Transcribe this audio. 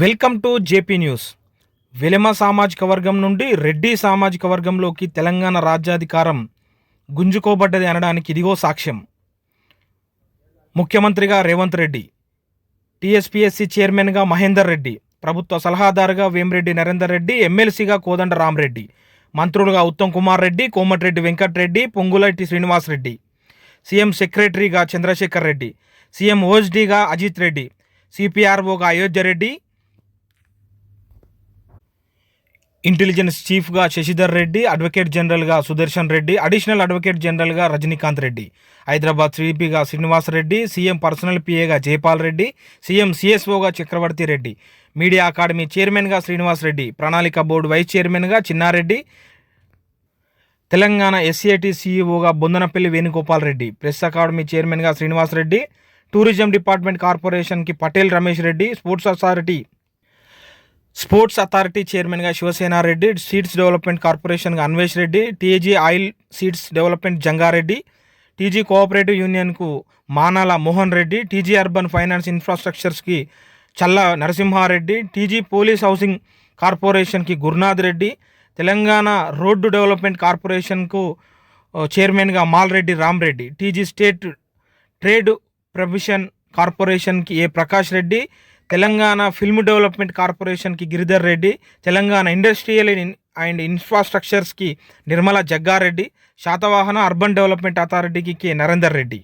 Welcome to JP news. Velama సామాజిక వర్గం నుండి రెడ్డి సామాజిక వర్గంలోకి తెలంగాణ రాజ్యాధికారం గుంజుకోబడ్డది అనడానికి ఇదిగో సాక్ష్యం. ముఖ్యమంత్రిగా రేవంత్ రెడ్డి టీఎస్పీఎస్సీ చైర్మన్గా మహేందర్ రెడ్డి ప్రభుత్వ సలహాదారుగా వేమిరెడ్డి నరేందర్ రెడ్డి ఎమ్మెల్సీగా కోదండ రామరెడ్డి మంత్రులుగా ఉత్తమ్ కుమార్ రెడ్డి కోమటిరెడ్డి వెంకటరెడ్డి పొంగులటి శ్రీనివాస్ రెడ్డి సీఎం సెక్రటరీగా చంద్రశేఖర్ రెడ్డి సీఎం ఓఎస్డీగా అజిత్ రెడ్డి సిపిఆర్ఓగా అయోధ్య రెడ్డి ఇంటెలిజెన్స్ చీఫ్గా శశిధర్ రెడ్డి అడ్వకేట్ జనరల్గా సుదర్శన్ రెడ్డి అడిషనల్ అడ్వకేట్ జనరల్గా రజనీకాంత్ రెడ్డి. హైదరాబాద్ సిపిగా శ్రీనివాస్ రెడ్డి సీఎం పర్సనల్ పిఏగా జయపాల్ రెడ్డి సీఎం సిఎస్ఓగా చక్రవర్తి రెడ్డి. మీడియా అకాడమీ చైర్మన్గా శ్రీనివాస్ రెడ్డి ప్రణాళిక బోర్డు వైస్ చైర్మన్గా చిన్నారెడ్డి తెలంగాణ ఎస్సీఐటి సీఈఓగా బొందనపల్లి వేణుగోపాల్ రెడ్డి ప్రెస్ అకాడమీ చైర్మన్గా శ్రీనివాస్ రెడ్డి టూరిజం డిపార్ట్మెంట్ కార్పొరేషన్కి Patel Ramesh Reddy sports authority sports authority చైర్మన్గా Shiva Sena Reddy seeds development కార్పొరేషన్గా Anvesh Reddy TG oil seeds development Janga Reddy TG cooperative యూనియన్కు Manala Mohan Reddy TG urban finance ఇన్ఫ్రాస్ట్రక్చర్స్కి Challa Narasimha Reddy TG police housing కార్పొరేషన్కి Gurunath Reddy Telangana road development కార్పొరేషన్కు చైర్మన్గా Mal Reddy Ram Reddy TG state trade profession కార్పొరేషన్కి A Prakash Reddy Telangana film development కార్పొరేషన్కి Giridhar Reddy Telangana industrial and ఇన్ఫ్రాస్ట్రక్చర్స్కి Nirmala Jagga Reddy Satavahana urban development అథారిటీకి K. Narender Reddy.